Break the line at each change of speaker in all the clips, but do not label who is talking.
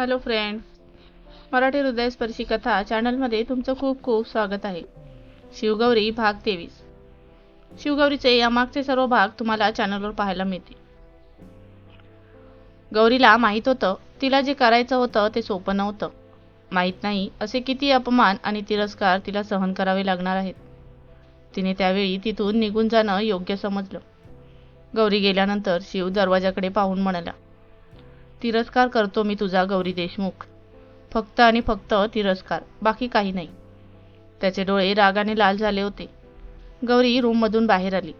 Hello friends Marathi हृदयस्पर्शी कथा चॅनलमध्ये तुमचं खूप खूप स्वागत आहे. शिवगौरी भाग तेवीस. शिवगौरीचे यामागचे सर्व भाग तुम्हाला चॅनलवर पाहायला मिळतील. गौरीला माहीत होतं तिला जे करायचं होतं ते सोपं नव्हतं. माहीत नाही असे किती अपमान आणि तिरस्कार तिला सहन करावे लागणार आहेत. तिने त्यावेळी तिथून निघून जाणं योग्य समजलं. गौरी गेल्यानंतर शिव दरवाजाकडे पाहून म्हणाला तिरस्कार करतो मी तुझा गौरी देशमुख. फक्त आणि फक्त तिरस्कार बाकी काही नाही. त्याचे डोळे रागाने लाल झाले होते. गौरी रूममधून बाहेर आली.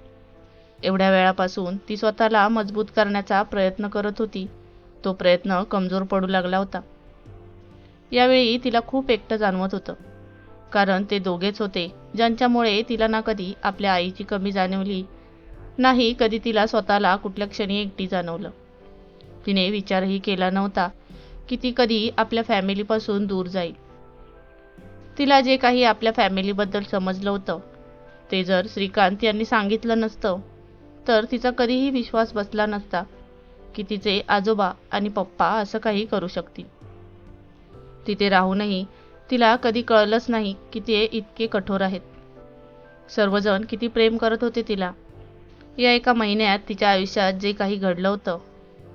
एवढ्या वेळापासून ती स्वतःला मजबूत करण्याचा प्रयत्न करत होती. तो प्रयत्न कमजोर पडू लागला होता. यावेळी तिला खूप एकटं जाणवत होतं. कारण ते दोघेच होते ज्यांच्यामुळे तिला ना कधी आपल्या आईची कमी जाणवली नाही कधी तिला स्वतःला कुठल्या क्षणी एकटी जाणवलं. तिने विचारही केला नव्हता की ती कधी आपल्या फॅमिलीपासून दूर जाईल. तिला जे काही आपल्या फॅमिलीबद्दल समजलं होतं ते जर श्रीकांत यांनी सांगितलं नसतं तर तिचा कधीही विश्वास बसला नसता की तिचे आजोबा आणि पप्पा असं काही करू शकतील. तिथे राहूनही तिला कधी कळलंच नाही की ते इतके कठोर आहेत. सर्वजण किती प्रेम करत होते तिला. या एका महिन्यात तिच्या आयुष्यात जे काही घडलं होतं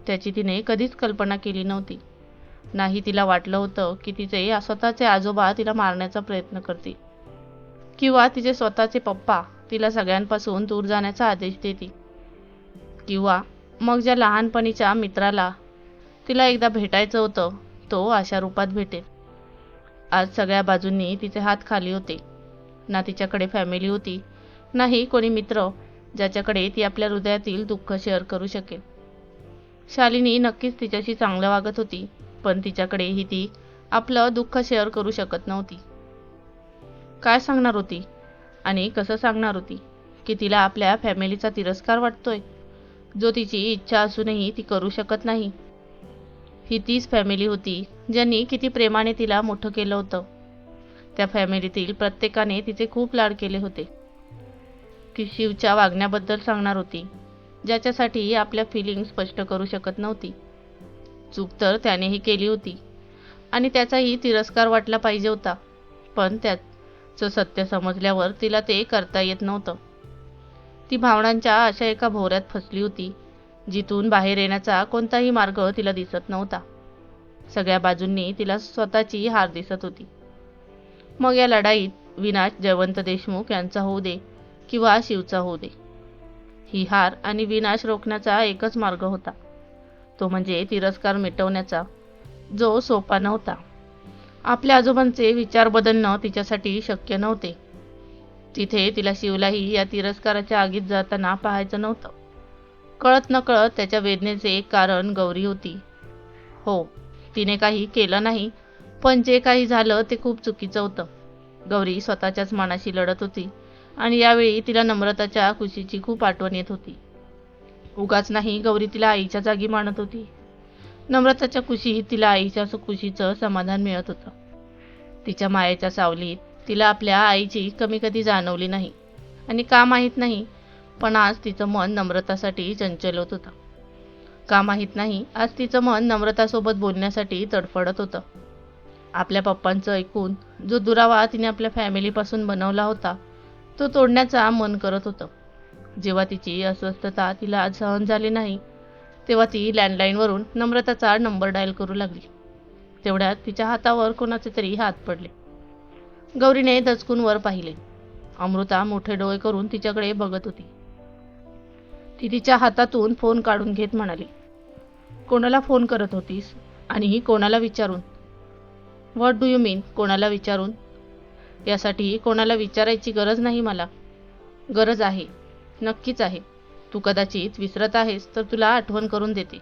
त्याची तिने कधीच कल्पना केली नव्हती. नाही तिला वाटलं होतं की तिचे स्वतःचे आजोबा तिला मारण्याचा प्रयत्न करतील. किंवा तिचे स्वतःचे पप्पा तिला सगळ्यांपासून दूर जाण्याचा आदेश देतील. किंवा मग ज्या लहानपणीच्या मित्राला तिला एकदा भेटायचं होतं तो अशा रूपात भेटेल. आज सगळ्या बाजूंनी तिचे हात खाली होते. ना तिच्याकडे फॅमिली होती नाही कोणी मित्र ज्याच्याकडे ती आपल्या हृदयातील दुःख शेअर करू शकेल. शालिनी नक्कीच तिच्याशी चांगलं वागत होती पण तिच्याकडेही ती आपलं दुःख शेअर करू शकत नव्हती. काय सांगणार होती? आणि कसं सांगणार होती? की तिला आपल्या फॅमिलीचा तिरस्कार वाटतोय. जो तिची इच्छा असूनही ती करू शकत नाही. ही तीच फॅमिली होती ज्यांनी किती प्रेमाने तिला मोठं केलं होतं. त्या फॅमिलीतील प्रत्येकाने तिचे खूप लाड केले होते. की शिवच्या वागण्याबद्दल सांगणार होती. ज्याच्यासाठी आपल्या फिलिंग स्पष्ट करू शकत नव्हती. चूक तर त्यानेही केली होती. आणि त्याचाही तिरस्कार वाटला पाहिजे होता. पण त्याचं सत्य समजल्यावर तिला ते करता येत नव्हतं. ती भावनांच्या अशा एका भोवऱ्यात फसली होती जिथून बाहेर येण्याचा कोणताही मार्ग तिला दिसत नव्हता. सगळ्या बाजूंनी तिला स्वतःची हार दिसत होती. मग या लढाईत विनाश जयवंत देशमुख यांचा होऊ दे किंवा शिवचा होऊ दे. ही हार आणि विनाश रोखण्याचा एकच मार्ग होता. तो म्हणजे तिरस्कार मिटवण्याचा जो सोपा नव्हता. आपल्या आजोबांचे विचार बदलणं तिच्यासाठी शक्य नव्हते. तिथे तिला शिवलाही या तिरस्काराच्या आगीत जाताना पाहायचं नव्हतं. कळत नकळत त्याच्या वेदनेचे एक कारण गौरी होती. हो तिने काही केलं नाही पण जे काही झालं ते खूप चुकीचं होतं. गौरी स्वतःच्याच मनाशी लढत होती. आणि यावेळी तिला नम्रताच्या खुशीची खूप आठवण येत होती. उगाच नाही गौरी तिला आईच्या जागी मानत होती. नम्रताच्या खुशीत तिला आईच्या खुशीचं समाधान मिळत होतं. तिच्या मायेच्या सावलीत तिला आपल्या आईची कमी कधी जाणवली नाही. आणि का माहीत नाही पण आज तिचं मन नम्रतासाठी चंचल होत होतं. का माहीत नाही आज तिचं मन नम्रतासोबत बोलण्यासाठी तडफडत होतं. आपल्या पप्पांचं ऐकून जो दुरावा तिने आपल्या फॅमिलीपासून बनवला होता तो तोडण्याचा मन करत होतं. जेव्हा तिची अस्वस्थता तिला आज सहन झाली नाही तेव्हा ती लँडलाईनवरून नम्रताचा नंबर डायल करू लागली. तेवढ्यात तिच्या हातावर कोणाचे तरी हात पडले. गौरीने दचकून वर पाहिले. अमृता मोठे डोळे करून तिच्याकडे बघत होती. ती तिच्या हातातून फोन काढून घेत म्हणाली कोणाला फोन करत होतीस? आणि कोणाला विचारून? व्हॉट डू यू मीन कोणाला विचारून? यासाठी कोणाला विचारायची गरज नाही मला. गरज आहे. नक्कीच आहे. तू कदाचित विसरत आहेस तर तुला आठवण करून देते.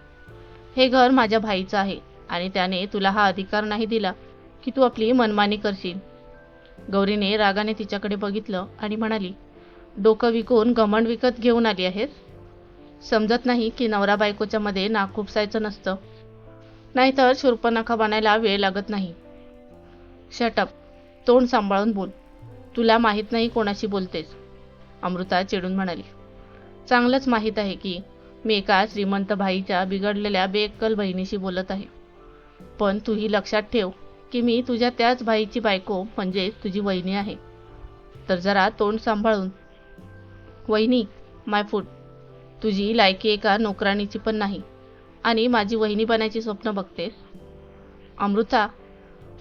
हे घर माझ्या भाईचं आहे आणि त्याने तुला हा अधिकार नाही दिला की तू आपली मनमानी करशील. गौरीने रागाने तिच्याकडे बघितलं आणि म्हणाली डोकं विकून घमंड विकत घेऊन आली आहेस? समजत नाही की नवरा बायकोच्या मध्ये नाक खुपसायचं नसतं. नाहीतर शूर्पनखा बनायला वेळ लागत नाही. शटअप तोंड सांभाळून बोल. तुला माहीत नाही कोणाशी बोलतेस. अमृता चिडून म्हणाली. चांगलंच माहीत आहे की मी एका श्रीमंत भाईच्या बिघडलेल्या बेअक्कल बहिणीशी बोलत आहे. पण तूही लक्षात ठेव की मी तुझ्या त्याच भाईची बायको म्हणजे तुझी वहिनी आहे. तर जरा तोंड सांभाळून. वहिनी माय फूड तुझी लायकी एका नोकराणीची पण नाही. आणि माझी वहिनी बनायची स्वप्न बघतेस. अमृता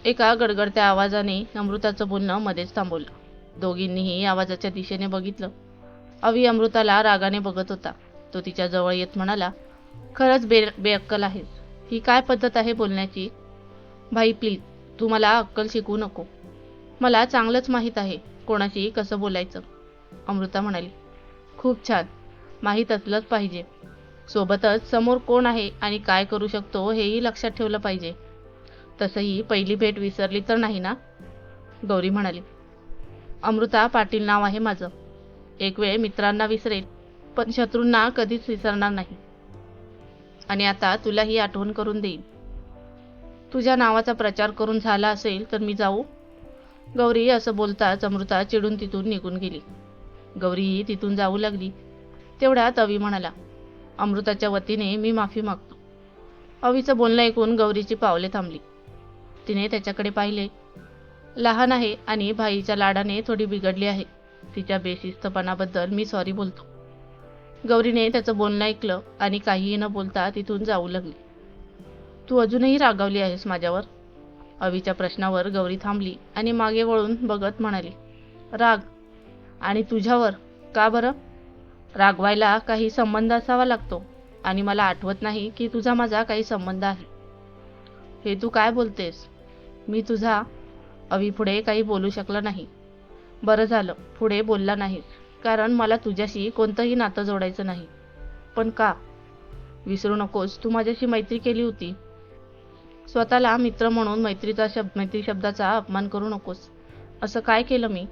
एका गडगडत्या आवाजाने अमृताचं बोलणं मध्येच थांबवलं. दोघींनीही आवाजाच्या दिशेने बघितलं. अवी अमृताला रागाने बघत होता. तो तिच्या जवळ येत म्हणाला खरंच बे बेअक्कल आहेस. ही काय पद्धत आहे बोलण्याची? भाई प्लीज तू मला अक्कल शिकवू नको. मला चांगलंच माहीत आहे कोणाशी कसं बोलायचं. अमृता म्हणाली खूप छान. माहीत असलंच पाहिजे. सोबतच समोर कोण आहे आणि काय करू शकतो हेही लक्षात ठेवलं पाहिजे. तसंही पहिली भेट विसरली तर नाही ना? गौरी म्हणाली. अमृता पाटील नाव आहे माझं. एक वेळ मित्रांना विसरेल पण शत्रूंना कधीच विसरणार नाही. आणि आता तुला ही आठवण करून देईन. तुझ्या नावाचा प्रचार करून झाला असेल तर मी जाऊ. गौरी असं बोलताच अमृता चिडून तिथून निघून गेली. गौरीही तिथून जाऊ लागली. तेवढ्यात अवी म्हणाला अमृताच्या वतीने मी माफी मागतो. अवीचं बोलणं ऐकून गौरीची पावले थांबली. तिने त्याच्याकडे पाहिले. लहान आहे आणि भाईच्या लाडाने थोडी बिघडली आहे. तिच्या बेशिस्तपणाबद्दल मी सॉरी बोलतो. गौरीने त्याचं बोलणं ऐकलं आणि काहीही न बोलता तिथून जाऊ लागली. तू अजूनही रागावली आहेस माझ्यावर? अवीच्या प्रश्नावर गौरी थांबली आणि मागे वळून बघत म्हणाली राग. आणि तुझ्यावर? का बरं? रागवायला काही संबंध असावा लागतो आणि मला आठवत नाही की तुझा माझा काही संबंध आहे. हे तू काय बोलतेस? मी तुझा अवी पुढे काही बोलू शकला नाही. बरं झालं पुढे बोलला नाही. कारण मला तुझ्याशी कोणतंही नातं जोडायचं नाही. पण का? विसरू नकोस तू माझ्याशी मैत्री केली होती. स्वतःला मित्र म्हणून मैत्रीचा शब्द मैत्री शब्दाचा अपमान करू नकोस. असं काय केलं मी?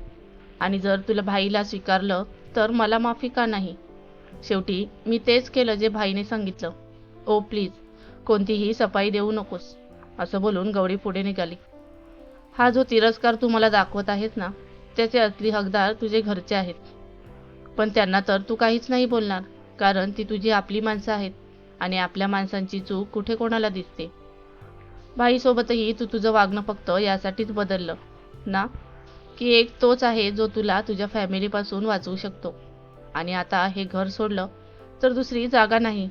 आणि जर तुला भाईला स्वीकारलं तर मला माफी का नाही? शेवटी मी तेच केलं जे भाईने सांगितलं. ओ प्लीज कोणतीही सफाई देऊ नकोस. असं बोलून गौरी पुढे निघाली. हा जो तिरस्कार तू मला दाखवत आहेस ना त्याचे असली हकदार तुझे घरचे आहेत. पण त्यांना तर तू काहीच नाही बोलणार कारण ती तुझी आपली माणसं आहेत आणि आपल्या माणसांची चूक कुठे कोणाला दिसते? भाईसोबतही तू तुझं वागणं फक्त यासाठीच बदललं ना? की एक तोच आहे जो तुला तुझ्या फॅमिलीपासून वाचवू शकतो. आणि आता हे घर सोडलं तर दुसरी जागा नाही.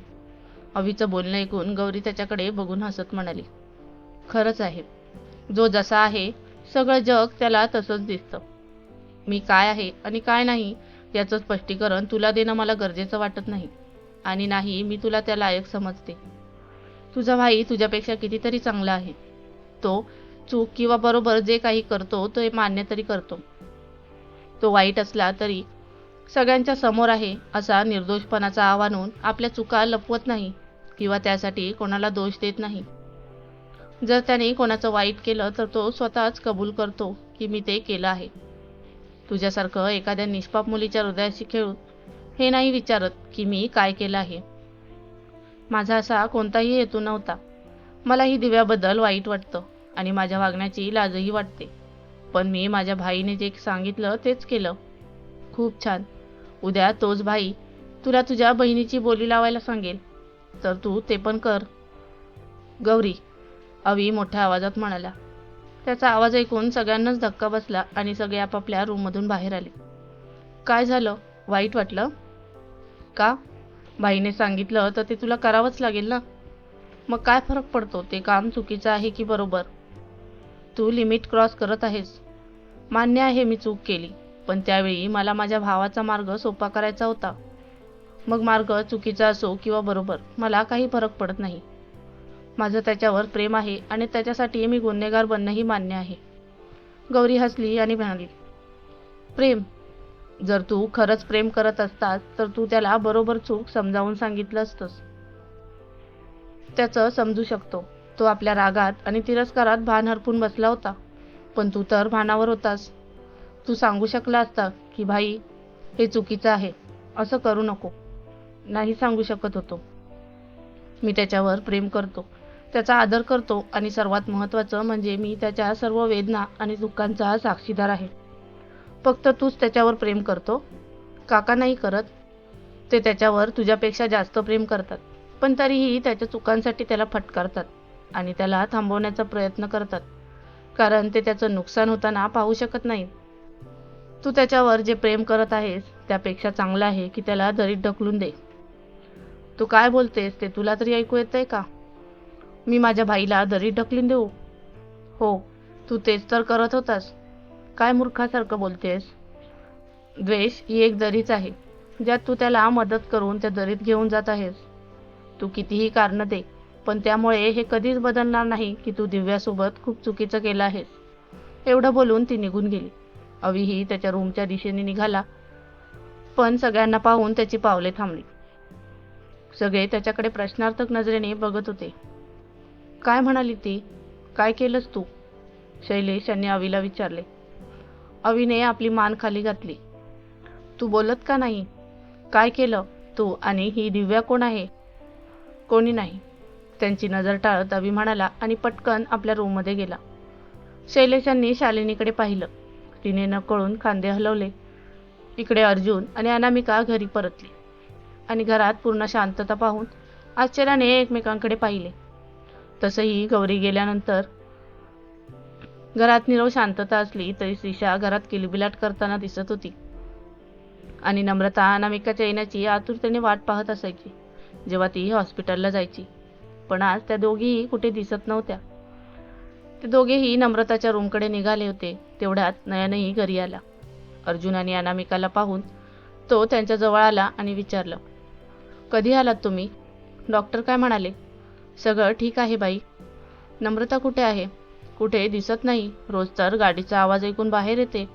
अवीचं बोलणं ऐकून गौरी त्याच्याकडे बघून हसत म्हणाली. खरंच आहे. जो जसा आहे सगळं जग त्याला तसंच दिसतं. मी काय आहे आणि काय नाही याचं स्पष्टीकरण तुला देणं मला गरजेचं वाटत नाही. आणि नाही मी तुला त्या लायक समजते. तुझा भाई तुझ्यापेक्षा कितीतरी चांगला आहे. तो चूक किंवा बरोबर जे काही करतो तो मान्य तरी करतो. तो वाईट असला तरी सगळ्यांच्या समोर आहे असा निर्दोषपणाचा आव आपल्या चुका लपवत नाही किंवा त्यासाठी कोणाला दोष देत नाही. जर त्याने कोणाचं वाईट केलं तर तो स्वतःच कबूल करतो की मी ते केलं आहे. तुझ्यासारखं एखाद्या निष्पाप मुलीच्या हृदयाशी खेळून हे नाही विचारत की मी काय केलं आहे. माझा असा कोणताही हेतू नव्हता. मलाही दिव्याबद्दल वाईट वाटतं आणि माझ्या वागण्याची लाजही वाटते. पण मी माझ्या भाईने जे सांगितलं तेच केलं. खूप छान. उद्या तोच भाई तुला तुझ्या बहिणीची बोली लावायला सांगेल. तर तू ते पण कर. गौरी अवी मोठ्या आवाजात म्हणाला त्याचा आवाज ऐकून सगळ्यांनाच धक्का बसला आणि सगळे आपापल्या रूममधून बाहेर आले. काय झालं? वाईट वाटलं? का? बाईने सांगितलं तर ते तुला करावंच लागेल ना? मग काय फरक पडतो? ते काम चुकीचं आहे की बरोबर? तू लिमिट क्रॉस करत आहेस. मान्य आहे मी चूक केली पण त्यावेळी मला माझ्या भावाचा मार्ग सोपा करायचा होता. मग मार्ग चुकीचा असो किंवा बरोबर मला काही फरक पडत नाही. माझं त्याच्यावर प्रेम आहे आणि त्याच्यासाठी मी गुन्हेगार बनणंही मान्य आहे. गौरी हसली आणि म्हणाली प्रेम जर तू खरंच प्रेम करत असतास तर तू त्याला बरोबर चूक समजावून सांगितलं असतंस. त्याचं समजू शकतो. तो आपल्या रागात आणि तिरस्कारात भान हरपून बसला होता. पण तू तर भानावर होतास. तू सांगू शकला असता की भाई हे चुकीचं आहे. असं करू नको. नाही सांगू शकत होतो. मी त्याच्यावर प्रेम करतो. त्याचा आदर करतो आणि सर्वात महत्त्वाचं म्हणजे मी त्याच्या सर्व वेदना आणि दुःखांचा साक्षीदार आहे. फक्त तूच त्याच्यावर प्रेम करतो. काका नाही करत. ते त्याच्यावर तुझ्यापेक्षा जास्त प्रेम करतात. पण तरीही त्याच्या चुकांसाठी त्याला फटकारतात आणि त्याला थांबवण्याचा प्रयत्न करतात. कारण ते त्याचं नुकसान होताना पाहू शकत नाही. तू त्याच्यावर जे प्रेम करत आहेस त्यापेक्षा चांगलं आहे की त्याला दरीत ढकलून दे. तू काय बोलतेस ते तुला तरी ऐकू येतंय का? मी माझ्या भाईला दरीत ढकलून देऊ. हो तू तेच तर करत होतास. काय मूर्खासारखं बोलतेस? द्वेष ही एक दरीच आहे ज्यात तू त्याला मदत करून त्या दरीत घेऊन जात आहेस. तू कितीही कारणं दे पण त्यामुळे हे कधीच बदलणार नाही की तू दिव्यासोबत खूप चुकीचं केलं आहेस. एवढं बोलून ती निघून गेली. अविही त्याच्या रूमच्या दिशेने निघाला. पण सगळ्यांना पाहून त्याची पावले थांबली. सगळे त्याच्याकडे प्रश्नार्थक नजरेने बघत होते. काय म्हणाली ती? काय केलंस तू? शैलेश यांनी अवीला विचारले. अवीने आपली मान खाली घातली. तू बोलत का नाही? काय केलं तू आणि ही दिव्या कोण आहे? कोणी नाही. त्यांची नजर टाळत अवी म्हणाला आणि पटकन आपल्या रूममध्ये गेला. शैलेशांनी शालिनीकडे पाहिलं. तिने नकळून खांदे हलवले. इकडे अर्जुन आणि अनामिका घरी परतली आणि घरात पूर्ण शांतता पाहून आश्चर्याने एकमेकांकडे पाहिले. तसंही गौरी गेल्यानंतर घरात निरव शांतता असली तरी श्रीषा घरात किलबिलाट करताना दिसत होती. आणि नम्रता अनामिकाच्या येण्याची आतुरतेने वाट पाहत असायची जेव्हा ती हॉस्पिटलला जायची. पण आज त्या दोघीही कुठे दिसत नव्हत्या. ते दोघेही नम्रताच्या रूमकडे निघाले होते तेवढ्यात नयनही घरी आला. अर्जुन आणि अनामिकाला पाहून तो त्यांच्याजवळ आला आणि विचारलं कधी आलात तुम्ही? डॉक्टर काय म्हणाले? सगळं ठीक आहे बाई. नम्रता कुठे आहे? कुठे दिसत नाही. रोज तर गाडीचा आवाज ऐकून बाहेर येते.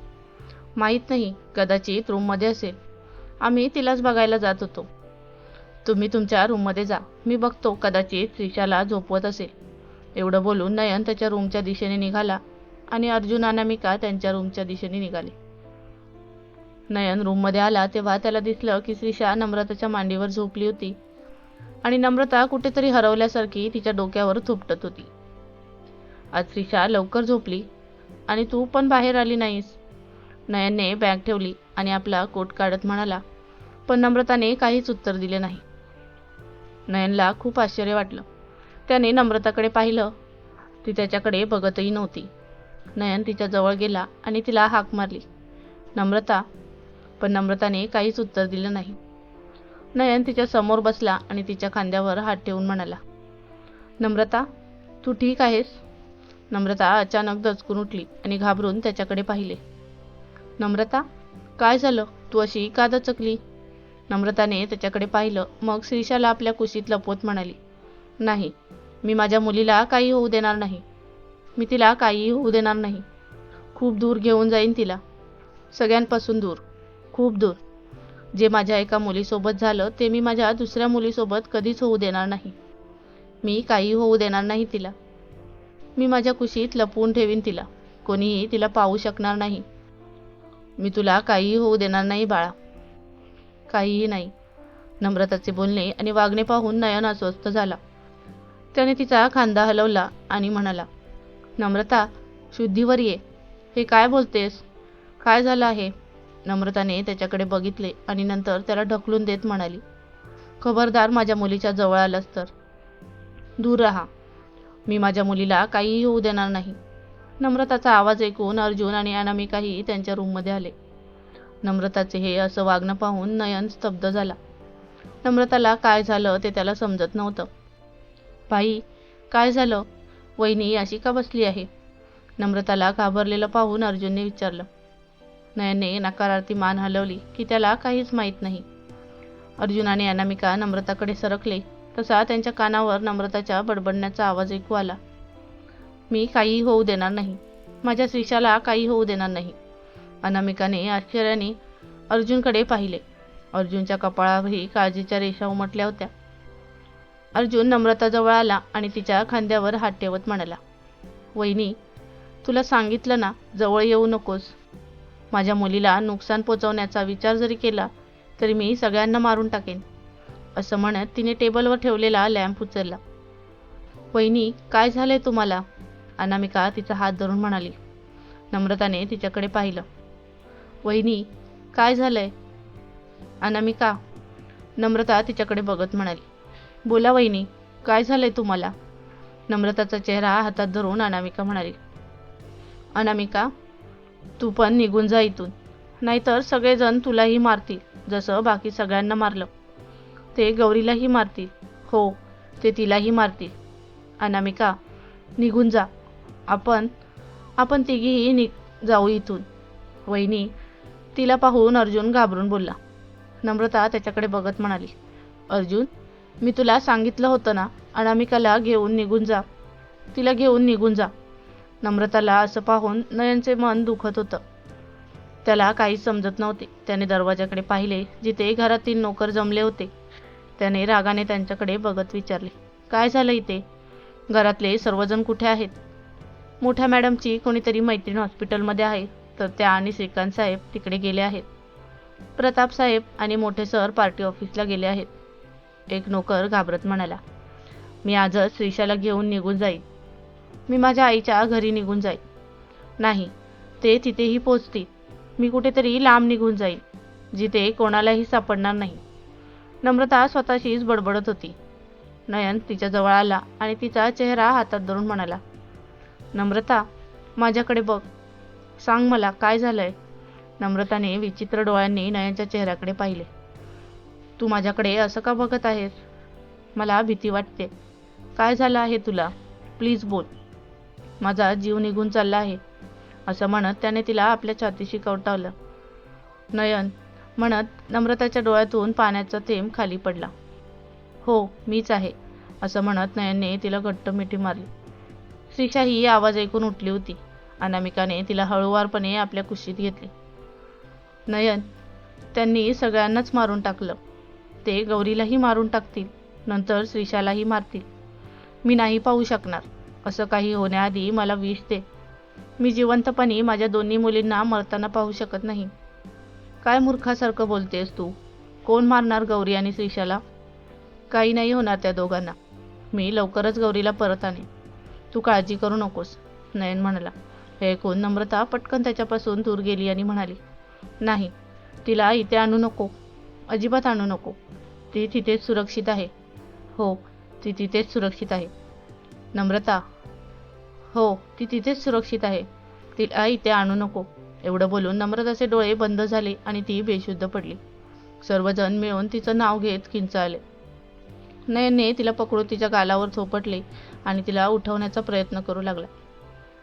माहीत नाही कदाचित रूममध्ये असेल. आम्ही तिलाच बघायला जात होतो. तुम्ही तुमच्या रूममध्ये जा. मी बघतो कदाचित श्रीषाला झोपवत असेल. एवढं बोलून नयन त्याच्या रूमच्या दिशेने निघाला आणि अर्जुन अनामिका त्यांच्या रूमच्या दिशेने निघाले. नयन रूममध्ये आला तेव्हा त्याला दिसलं की श्रीषा नम्रताच्या मांडीवर झोपली होती. आणि नम्रता कुठेतरी हरवल्यासारखी तिच्या डोक्यावर थुपटत होती. आज लवकर झोपली आणि तू पण बाहेर आली नाहीस. नयनने बॅग ठेवली आणि आपला कोट काढत म्हणाला पण नम्रताने काहीच उत्तर दिले नाही. नयनला खूप आश्चर्य वाटलं. त्याने नम्रताकडे पाहिलं. ती त्याच्याकडे बघतही नव्हती. नयन तिच्या जवळ गेला आणि तिला हाक मारली. नम्रता पण नम्रताने काहीच उत्तर दिलं नाही. नयन तिच्या समोर बसला आणि तिच्या खांद्यावर हात ठेवून म्हणाला नम्रता तू ठीक आहेस? नम्रता अचानक दचकून उठली आणि घाबरून त्याच्याकडे पाहिले. नम्रता काय झालं? तू अशी का दचकली? नम्रताने त्याच्याकडे पाहिलं मग श्रीशाला आपल्या कुशीत लपवत म्हणाली नाही मी माझ्या मुलीला काही होऊ देणार नाही. मी तिला काहीही होऊ देणार नाही. खूप दूर घेऊन जाईन तिला. सगळ्यांपासून दूर. खूप दूर. जे माझ्या एका मुलीसोबत झालं ते मी माझ्या दुसऱ्या मुलीसोबत कधीच होऊ देणार नाही. मी काही होऊ देणार नाही तिला. मी माझ्या कुशीत लपवून ठेवीन तिला. कोणीही तिला पाहू शकणार नाही. मी तुला काहीही होऊ देणार नाही बाळा. काहीही नाही. नम्रताचे बोलणे आणि वागणे पाहून नयन अस्वस्थ झाला. त्याने तिचा खांदा हलवला आणि म्हणाला नम्रता शुद्धीवर ये. हे काय बोलतेस? काय झालं आहे? नम्रताने त्याच्याकडे बघितले आणि नंतर त्याला ढकलून देत म्हणाली खबरदार माझ्या मुलीच्या जवळ आलास तर. दूर राहा. मी माझ्या मुलीला काहीही होऊ देणार नाही. नम्रताचा आवाज ऐकून अर्जुन आणि अनामिकाही त्यांच्या रूममध्ये आले. नम्रताचे हे असं वागणं पाहून नयन स्तब्ध झाला. नम्रताला काय झालं ते त्याला समजत नव्हतं. बाई काय झालं? वहिनी अशी का बसली आहे? नम्रताला घाबरलेलं पाहून अर्जुनने विचारलं नयनने नकारार्थी मान हलवली की त्याला काहीच माहीत नाही. अर्जुनाने अनामिका नम्रताकडे सरकले तसा त्यांच्या कानावर नम्रताच्या बडबडण्याचा आवाज ऐकू आला. मी काही होऊ देणार नाही. माझ्या श्रीषाला काही होऊ देणार नाही. अनामिकाने आश्चर्याने अर्जुनकडे पाहिले. अर्जुनच्या कपाळावरही काळजीच्या रेषा उमटल्या होत्या. अर्जुन नम्रताजवळ आला आणि तिच्या खांद्यावर हात ठेवत म्हणाला वहिनी तुला सांगितलं ना जवळ येऊ नकोस. माझ्या मुलीला नुकसान पोचवण्याचा विचार जरी केला तरी मी सगळ्यांना मारून टाकेन असं म्हणत तिने टेबलवर ठेवलेला लॅम्प उचलला. वहिनी काय झालंय तुम्हाला? अनामिका तिचा हात धरून म्हणाली. नम्रताने तिच्याकडे पाहिलं. वहिनी काय झालंय? अनामिका नम्रता तिच्याकडे बघत म्हणाली. बोला वहिनी काय झालंय तुम्हाला? नम्रताचा चेहरा हातात धरून अनामिका म्हणाली. अनामिका तू पण निघून जा इथून. नाहीतर सगळेजण तुलाही मारतील जसं बाकी सगळ्यांना मारलं. ते गौरीलाही मारतील. हो ते तिलाही मारतील. अनामिका निघून जा. आपण आपण तिघीही नि जाऊ इथून. वहिनी तिला पाहून अर्जुन घाबरून बोलला. नम्रता त्याच्याकडे बघत म्हणाली. अर्जुन मी तुला सांगितलं होतं ना अनामिकाला घेऊन निघून जा. तिला घेऊन निघून जा. नम्रताला असं पाहून नयनचे मन दुखत होतं. त्याला काहीच समजत नव्हते. त्याने दरवाजाकडे पाहिले जिथे घरातील नोकर जमले होते. त्याने रागाने त्यांच्याकडे बघत विचारले काय झालं इथे? घरातले सर्वजण कुठे आहेत? मोठ्या मॅडमची कोणीतरी मैत्रीण हॉस्पिटलमध्ये आहे तर त्या आणि श्रीकांत साहेब तिकडे गेले आहेत. प्रताप साहेब आणि मोठे सर पार्टी ऑफिसला गेले आहेत. एक नोकर घाबरत म्हणाला मी आजच श्रीशाला घेऊन निघून जाईन. मी माझ्या आईच्या घरी निघून जाईन. नाही ते तिथेही पोचतील. मी कुठेतरी लांब निघून जाईन जिथे कोणालाही सापडणार नाही. नम्रता स्वतःशीच बडबडत होती. नयन तिच्याजवळ आला आणि तिचा चेहरा हातात धरून म्हणाला नम्रता माझ्याकडे बघ. सांग मला काय झालंय. नम्रताने विचित्र डोळ्यांनी नयनच्या चेहऱ्याकडे पाहिले. तू माझ्याकडे असं का बघत आहेस? मला भीती वाटते. काय झालं आहे तुला? प्लीज बोल. माझा जीव निघून चालला आहे असं म्हणत त्याने तिला आपल्या छातीशी कवटावलं. नयन म्हणत नम्रताच्या डोळ्यातून पाण्याचा थेंब खाली पडला. हो मीच आहे असं म्हणत नयनने तिला घट्ट मिठी मारली. श्रीषा ही आवाज ऐकून उठली होती. अनामिकाने तिला हळूवारपणे आपल्या कुशीत घेतली. नयन त्यांनी सगळ्यांनाच मारून टाकलं. ते गौरीलाही मारून टाकतील नंतर श्रीषालाही मारतील. मी नाही पाहू शकणार. असं काही होण्याआधी मला विष दे. मी जिवंतपणी माझ्या दोन्ही मुलींना मरताना पाहू शकत नाही. काय मूर्खासारखं बोलतेस तू? कोण मारणार गौरी आणि श्रीशाला? काही नाही होणार त्या दोघांना. मी लवकरच गौरीला परत आणे तू काळजी करू नकोस नयन म्हणाला. हे ऐकून नम्रता पटकन त्याच्यापासून दूर गेली आणि म्हणाली नाही तिला इथे आणू नको. अजिबात आणू नको. ती तिथेच सुरक्षित आहे. हो ती तिथेच सुरक्षित आहे. नम्रता. हो ती तिथेच सुरक्षित आहे. ती आई इथे आणू नको. एवढं बोलून नम्रताचे डोळे बंद झाले आणि ती बेशुद्ध पडली. सर्वजण मिळून तिचं नाव घेत किंचाळले. नयनने तिला पकडून तिच्या गालावर थोपटले आणि तिला उठवण्याचा प्रयत्न करू लागला.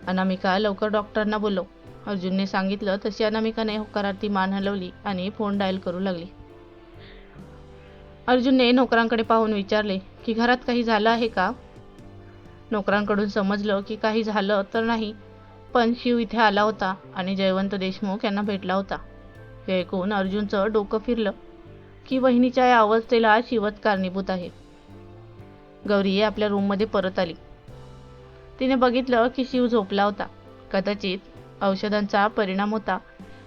अनामिका लवकर डॉक्टरांना बोललो. अर्जुनने सांगितलं तशी अनामिकाने होकारार्थी मान हलवली आणि फोन डायल करू लागली. अर्जुनने नोकरांकडे पाहून विचारले की घरात काही झालं आहे का? नोकरांकडून समजलं की काही झालं तर नाही. पण शिव इथे आला होता आणि जयवंत देशमुख यांना भेटला होता. हे ऐकून अर्जुनचं डोकं फिरलं की बहिणीच्या या अवस्थेला शिवच कारणीभूत आहे. गौरी आपल्या रूममध्ये परत आली. तिने बघितलं की शिव झोपला होता. कदाचित औषधांचा परिणाम होता.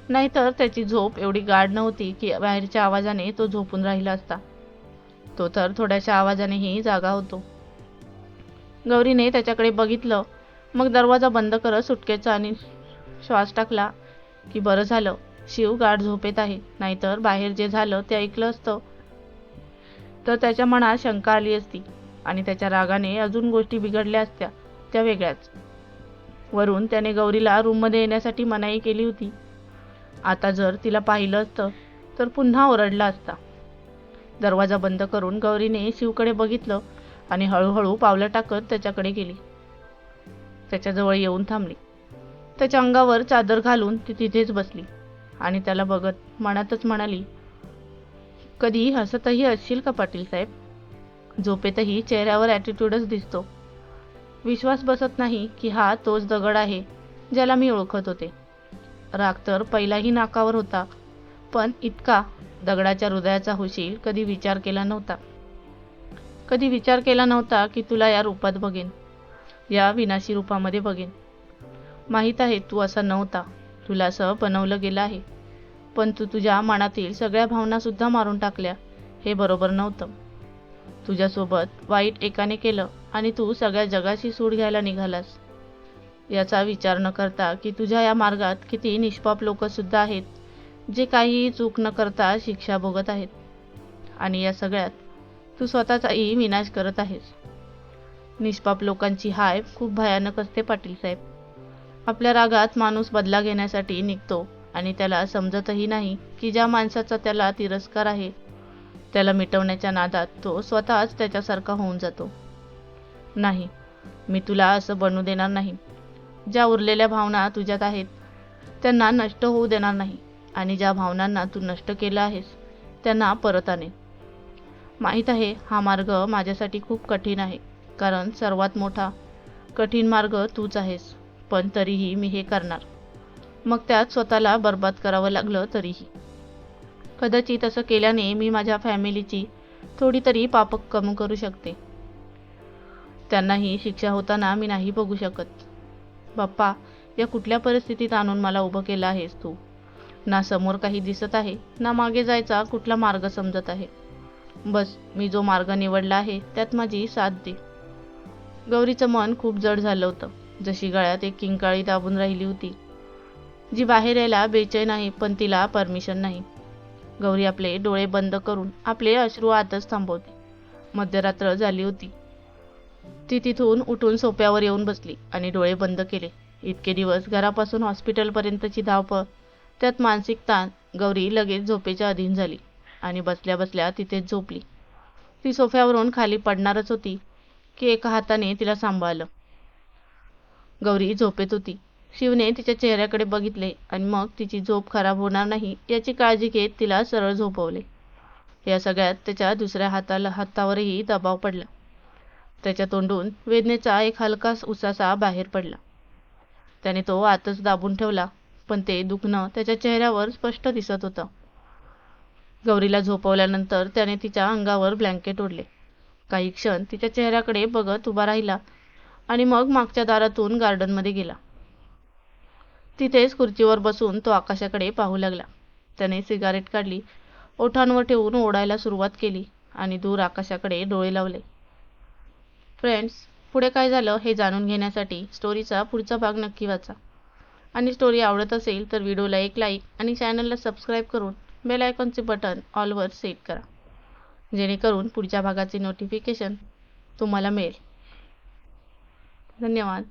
नाहीतर त्याची झोप एवढी गाढ नव्हती की बाहेरच्या आवाजाने तो झोपून राहिला असता. तो तर थोड्याशा आवाजानेही जागा होतो. गौरीने त्याच्याकडे बघितलं. मग दरवाजा बंद करत सुटकेचा आणि श्वास टाकला की बरं झालं शिव गाढ झोपेत आहे नाहीतर बाहेर जे झालं ते ऐकलं असतं. तर त्याच्या मनात शंका आली असती आणि त्याच्या रागाने अजून गोष्टी बिघडल्या असत्या त्या वेगळ्याच. वरून त्याने गौरीला रूममध्ये येण्यासाठी मनाई केली होती. आता जर तिला पाहिलं असतं तर पुन्हा ओरडला असता. दरवाजा बंद करून गौरीने शिवकडे बघितलं आणि हळूहळू पावलं टाकत त्याच्याकडे गेली. त्याच्याजवळ येऊन थांबली. त्याच्या अंगावर चादर घालून ती तिथेच बसली. आणि त्याला बघत मनातच म्हणाली कधी हसतही असशील का पाटील साहेब? झोपेतही चेहऱ्यावर ॲटिट्यूडच दिसतो. विश्वास बसत नाही की हा तोच दगड आहे ज्याला मी ओळखत होते. राग तर पहिलाही नाकावर होता पण इतका दगडाच्या हृदयाचा होशील कधी विचार केला नव्हता. कधी विचार केला नव्हता की तुला या रूपात बघेन. या विनाशी रूपामध्ये बघेन. माहीत आहे तू असा नव्हता. तुला असं बनवलं गेलं आहे. पण तू तुझ्या मनातील सगळ्या भावनासुद्धा मारून टाकल्या. हे बरोबर नव्हतं. तुझ्यासोबत वाईट एकाने केलं आणि तू सगळ्या जगाशी सूड घ्यायला निघालास. याचा विचार न करता की तुझ्या या मार्गात किती निष्पाप लोकंसुद्धा आहेत जे काहीही चूक न करता शिक्षा भोगत आहेत. आणि या सगळ्यात तू स्वतःचाही विनाश करत आहेस. निष्पाप लोकांची हाय खूप भयानक असते पाटील साहेब. आपल्या रागात माणूस बदला घेण्यासाठी निघतो आणि त्याला समजतही नाही की ज्या माणसाचा त्याला तिरस्कार आहे त्याला मिटवण्याच्या नादात तो स्वतःच त्याच्यासारखा होऊन जातो. नाही मी तुला असं बनू देणार नाही. ज्या उरलेल्या भावना तुझ्यात आहेत त्यांना नष्ट होऊ देणार नाही आणि ज्या भावनांना तू नष्ट केलं आहेस त्यांना परत आणे. माहीत आहे हा मार्ग माझ्यासाठी खूप कठीण आहे. कारण सर्वात मोठा कठीण मार्ग तूच आहेस. पण तरीही मी हे करणार. मग त्यात स्वतःला बर्बाद करावं लागलं तरीही. कदाचित असं केल्याने मी माझ्या फॅमिलीची थोडी तरी पापक कमी करू शकते. त्यांनाही शिक्षा होताना मी नाही बघू शकत. बाप्पा या कुठल्या परिस्थितीत आणून मला उभं केलं आहेस तू? ना समोर काही दिसत आहे ना मागे जायचा कुठला मार्ग समजत आहे. बस मी जो मार्ग निवडला आहे त्यात माझी साथ दे. गौरीचं मन खूप जड झालं होतं. जशी गळ्यात एक किंकाळी दाबून राहिली होती. जी बाहेर यायला बेचैन आहे पण तिला परमिशन नाही. गौरी आपले डोळे बंद करून आपले अश्रू आतच थांबवते. मध्यरात्र झाली होती. ती तिथून उठून सोप्यावर येऊन बसली आणि डोळे बंद केले. इतके दिवस घरापासून हॉस्पिटलपर्यंतची धावपळ त्यात मानसिक ताण गौरी लगेच झोपेच्या अधीन झाली. आणि बसल्या बसल्या तिथेच झोपली. ती सोफ्यावरून खाली पडणारच होती की एका हाताने तिला सांभाळलं. गौरी झोपेत होती. शिवने तिच्या चेहऱ्याकडे बघितले आणि मग तिची झोप खराब होणार नाही याची काळजी घेत तिला सरळ झोपवले. या सगळ्यात त्याच्या दुसऱ्या हाताला हातावरही दबाव पडला. त्याच्या तोंडून वेदनेचा एक हलका उसासा बाहेर पडला. त्याने तो आतच दाबून ठेवला पण ते दुखणं त्याच्या चेहऱ्यावर स्पष्ट दिसत होतं. गौरीला झोपवल्यानंतर त्याने तिच्या अंगावर ब्लँकेट ओढले. काही क्षण तिच्या चेहऱ्याकडे बघत उभा राहिला आणि मग मागच्या दारातून गार्डनमध्ये गेला. तिथेच खुर्चीवर बसून तो आकाशाकडे पाहू लागला. त्याने सिगारेट काढली ओठांवर ठेवून ओढायला सुरुवात केली आणि दूर आकाशाकडे डोळे लावले. फ्रेंड्स पुढे काय झालं हे जाणून घेण्यासाठी स्टोरीचा पुढचा भाग नक्की वाचा. आणि स्टोरी आवडत असेल तर व्हिडिओला एक लाईक आणि चॅनलला सबस्क्राईब करून बेल आयकॉनचे बटन ऑलवर सेट करा. जेणेकरून पुढच्या भागाचे नोटिफिकेशन तुम्हाला मिळेल. धन्यवाद.